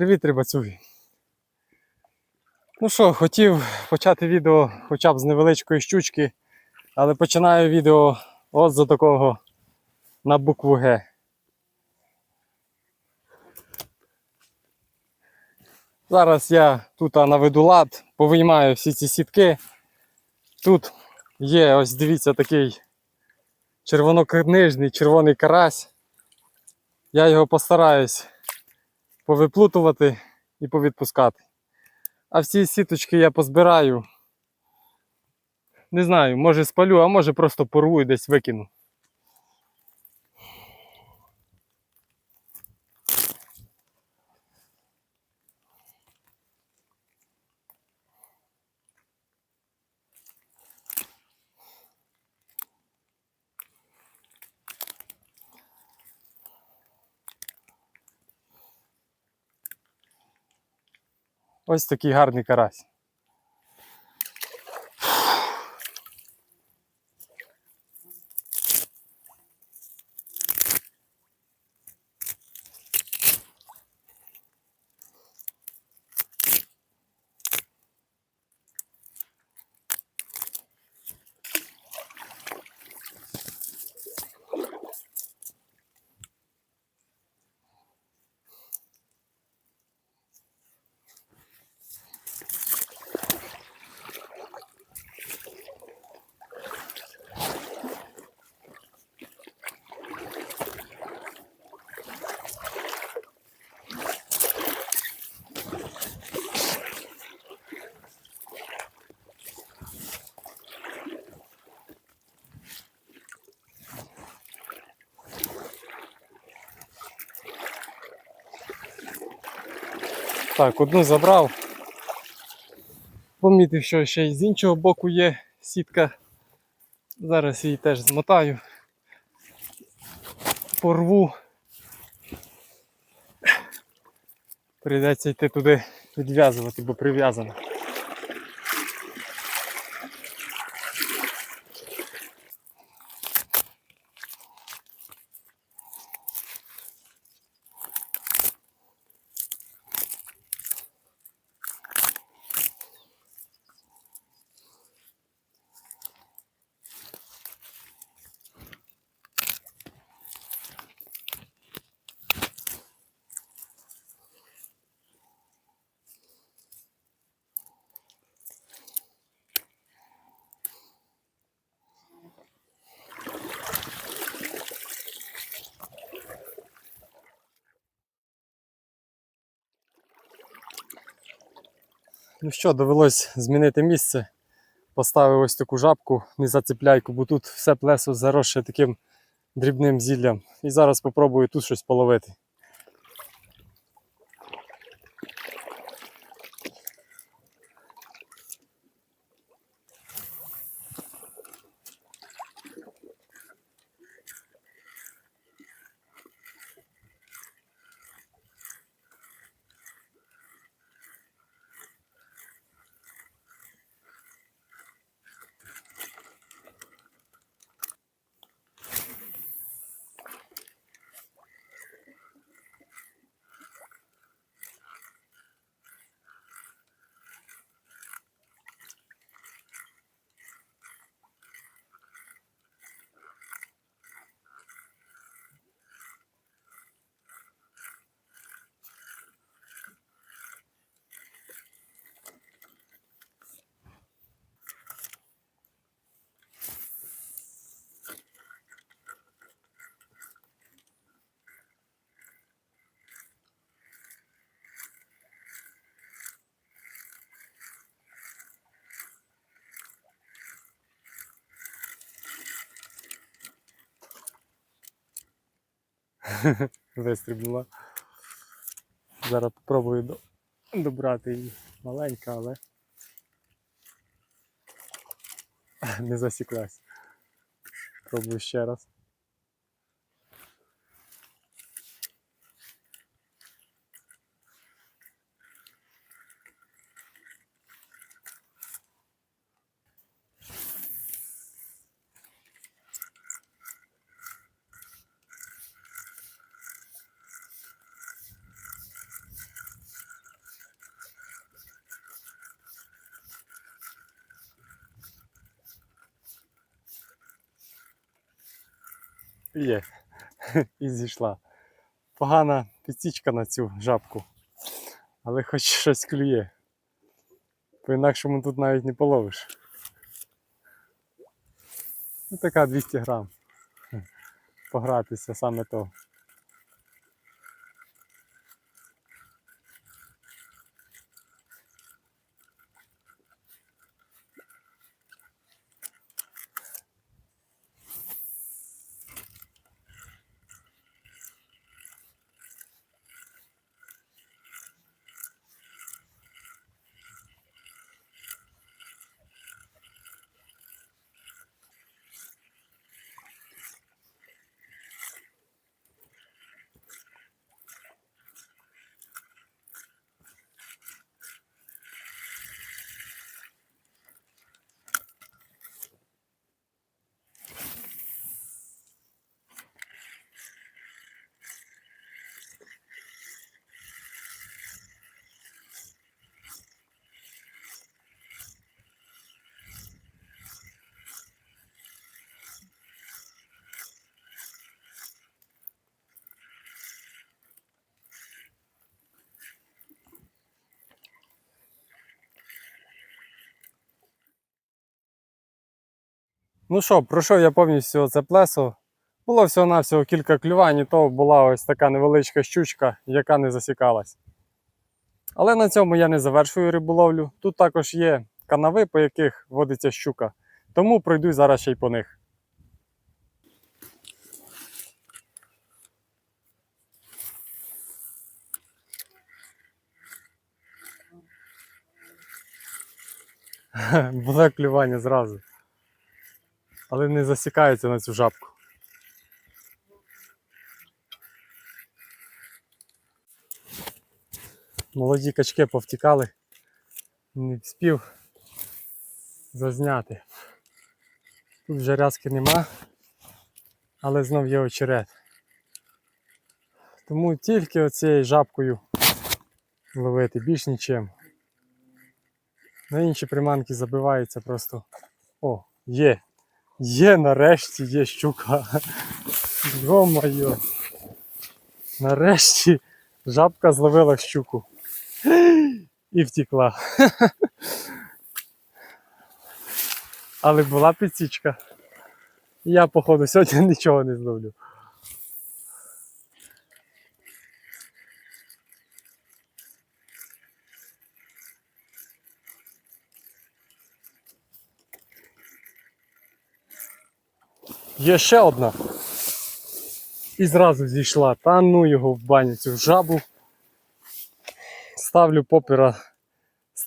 Привіт, рибацюги. Ну що, хотів почати відео хоча б з невеличкої щучки, але починаю відео от за такого на букву Г. Зараз я тут наведу лад, повиймаю всі ці сітки. Тут є, ось дивіться, такий червонокнижний червоний карась. Я його постараюсь повиплутувати і повідпускати. А всі сіточки я позбираю. Не знаю, може спалю, а може просто порву і десь викину. Ось такий гарний карась. Так, одну забрав. Помітив, що ще й з іншого боку є сітка. Зараз її теж змотаю. Порву. Прийдеться йти туди відв'язувати, бо прив'язано. Ну що, довелось змінити місце. Поставив ось таку жабку, не зацепляйку, бо тут все плесо заросше таким дрібним зіллям. І зараз спробую тут щось половити. Вистрібнула. Зараз спробую до... добрати її. Маленька, але не засіклась. Пробую ще раз. Є. І зійшла. Погана підсічка на цю жабку. Але хоч щось клює. По-інакшому тут навіть не половиш. Ну, така 200 грам. Погратися саме то. Ну що, пройшов я повністю це плесо. Було всього-навсього кілька клювань, і то була ось така невеличка щучка, яка не засікалась. Але на цьому я не завершую риболовлю. Тут також є канави, по яких водиться щука. Тому пройду зараз ще й по них. Було клювання зразу. Але не засікається на цю жабку. Молоді качки повтікали. Не вспів зазняти. Тут вже рязки нема, але знов є очерет. Тому тільки оцією жабкою ловити, більш нічим. На інші приманки забиваються просто. О, є! Є нарешті є щука. Йо-моє. Нарешті жабка зловила щуку. І втекла. Але була підсічка. Я, походу, сьогодні нічого не зловлю. Є ще одна. І зразу зійшла. Та ну його в баню цю жабу. Ставлю попіра з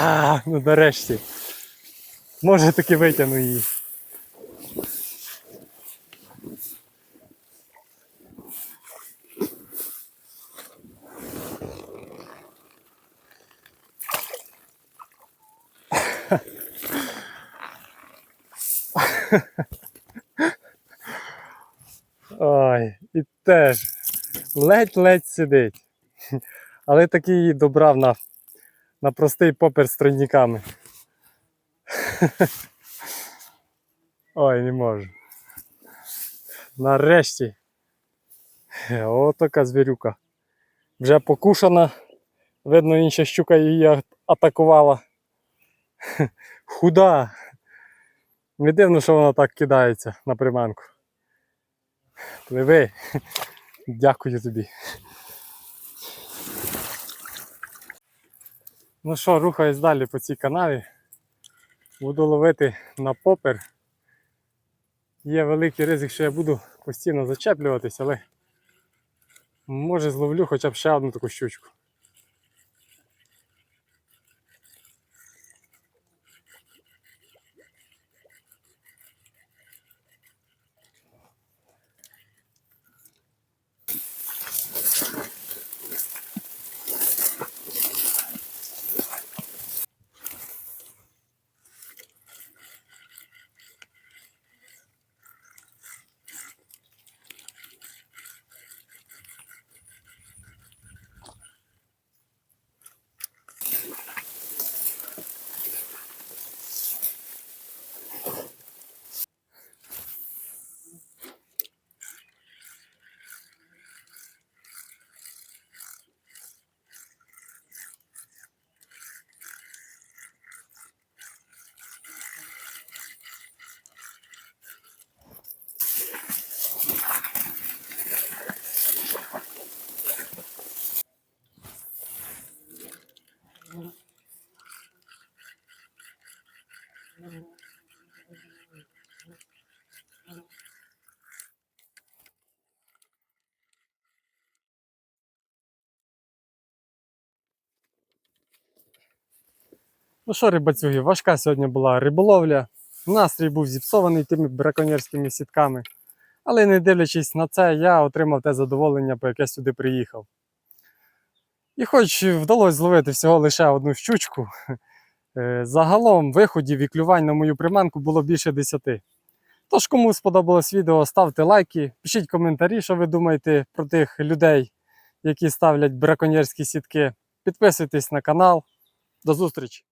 А, ну нарешті. Може таки витягну її. Ой, і теж ледь-ледь сидить. Але таки її добрав на на простий попер з тройниками. Ой, не можу. Нарешті. О, така звірюка. Вже покушана. Видно, інша щука її атакувала. Худа. Не дивно, що вона так кидається на приманку. Пливи. Дякую тобі. Ну що, рухаюсь далі по цій канаві. Буду ловити на попер Є великий ризик, що я буду постійно зачеплюватись, але може зловлю хоча б ще одну таку щучку. Ну що, рибацюги, важка сьогодні була риболовля. Настрій був зіпсований тими браконьєрськими сітками. Але не дивлячись на це, я отримав те задоволення, по яке сюди приїхав. І хоч вдалося зловити всього лише одну щучку, загалом виходів і клювань на мою приманку було більше 10. Тож, кому сподобалось відео, ставте лайки, пишіть коментарі, що ви думаєте про тих людей, які ставлять браконьєрські сітки. Підписуйтесь на канал. До зустрічі!